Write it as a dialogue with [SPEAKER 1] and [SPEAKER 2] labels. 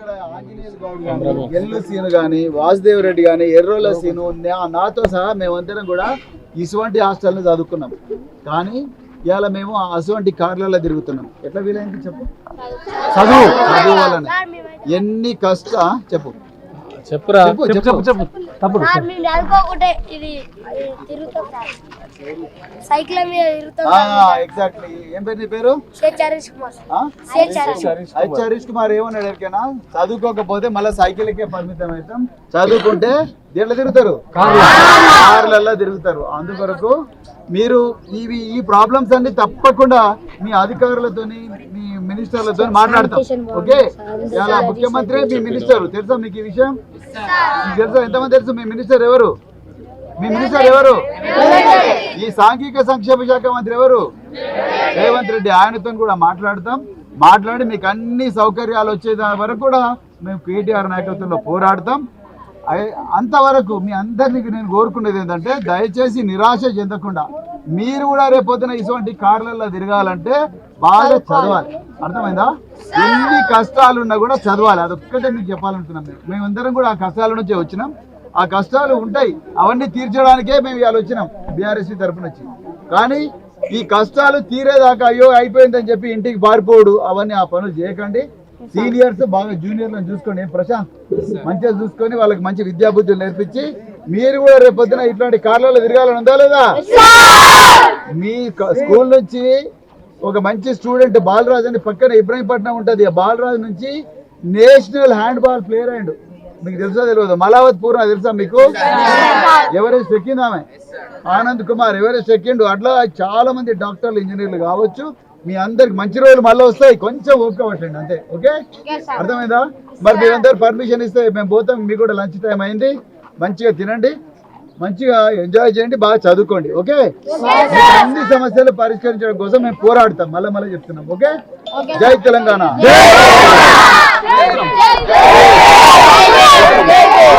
[SPEAKER 1] ఇక్కడ గౌడ్ ఎల్లు సీను గాని వాసుదేవ్ రెడ్డి గాని ఎర్రోల సీను నా- నాతో సహా మేమందరం కూడా ఇటువంటి హాస్టల్ని చదువుకున్నాం. కానీ ఇవాళ మేము అటువంటి కార్లలో తిరుగుతున్నాం. ఎట్లా వీలైంది చెప్పు? చదువు. చదువు. వల్లనే. ఎన్ని కష్ట చెప్పు.
[SPEAKER 2] చెప్పురా.
[SPEAKER 1] చెప్పు,
[SPEAKER 2] చెప్పు తప్పుడు.
[SPEAKER 3] సార్ మేము చదువుకోకుంటే ఇది తిరుగుతాం సార్. సైకిల్ మీద తిరుగుతాం
[SPEAKER 1] ఎగ్జాక్ట్లీ ఏం పేరు నీ పేరు?
[SPEAKER 3] షేక్ హరీష్ కుమార్? షేక్ హరీష్
[SPEAKER 1] హరీష్ కుమార్. ఏమన్నాడు ఎవరికైనా? చదువుకోకపోతే మళ్ళీ సైకిల్కే పరిమితం అవుతాం. చదువుకుంటే దీంట్లో తిరుగుతారు? కార్లలో తిరుగుతారు. అందుకొరకు మీరు ఇవి ఈ ప్రాబ్లమ్స్ అన్ని తప్పకుండా మీ అధికారులతోని మినిస్టర్లతో మాట్లాడతాం. ఓకే? ఇలా ముఖ్యమంత్రి మీ మినిస్టర్. తెలుసా మీకు ఈ విషయం? మీకు తెలుసా? ఎంతమంది తెలుసు? మీ మినిస్టర్ ఎవరు? మీ మినిస్టర్ ఎవరు? ఈ సాంఘిక సంక్షేమ శాఖ మంత్రి ఎవరు? రేవంత్ రెడ్డి. ఆయనతో కూడా మాట్లాడతాం. మాట్లాడి మీకు అన్ని సౌకర్యాలు వచ్చే వరకు కూడా మేము కేటీఆర్ నాయకత్వంలో పోరాడతాం. అంతవరకు మీ అందరినీ నేను కోరుకునేది ఏంటంటే దయచేసి నిరాశ చెందకుండా మీరు కూడా రేపొద్దున ఇటువంటి కార్లలో తిరగాలంటే బాగా చదవాలి. అర్థమైందా? ఎన్ని కష్టాలు ఉన్నా కూడా చదవాలి. అదొక్కటే మీకు చెప్పాలనుకున్నాం మేము. మేమందరం కూడా ఆ కష్టాల నుంచే వచ్చినాం. ఆ కష్టాలు ఉంటాయి. అవన్నీ తీర్చడానికే మేము ఇవాళ వచ్చినాం బీఆర్ఎస్సీ తరఫున వచ్చి. కానీ ఈ కష్టాలు తీరేదాకా అయ్యో అయిపోయిందని చెప్పి ఇంటికి పారిపోడు. అవన్నీ ఆ పనులు చేయకండి. సీనియర్స్ బాగా జూనియర్లను చూసుకోండి. ప్రశాంత్? మంచిగా చూసుకొని వాళ్ళకి మంచి విద్యా బుద్ధులు నేర్పించి. మీరు కూడా రేపు పొద్దున ఇట్లాంటి కార్లలో తిరగాలని ఉందా లేదా? మీ స్కూల్ నుంచి ఒక మంచి స్టూడెంట్ బాలరాజ్ అని పక్కన ఇబ్రాహీంపట్నం ఉంటుంది. ఆ బాలరాజ్ నుంచి నేషనల్ హ్యాండ్ బాల్ ప్లేయర్ అయ్యిండు. మీకు తెలుసా తెలియదు? మలావత్ పూర్ణ తెలుసా మీకు? ఎవరెస్ట్ ఎక్కింది ఆమె? ఆనంద్ కుమార్. ఎవరెస్ట్ ఎక్కిండు అట్లా చాలా మంది డాక్టర్లు ఇంజనీర్లు కావచ్చు. మీ అందరికి మంచి రోజులు మళ్ళీ వస్తాయి. కొంచెం ఓపిక పట్టండి అంతే. ఓకే? అర్థమైందా? మరి మీరందరూ పర్మిషన్ ఇస్తే మేము పోతాం. మీకు కూడా లంచ్ టైం అయింది. మంచిగా తినండి. మంచిగా ఎంజాయ్ చేయండి బాగా చదువుకోండి ఓకే? అన్ని సమస్యలు పరిష్కరించడం కోసం మేము పోరాడతాం మళ్ళీ మళ్ళీ చెప్తున్నాం ఓకే? జై తెలంగాణ.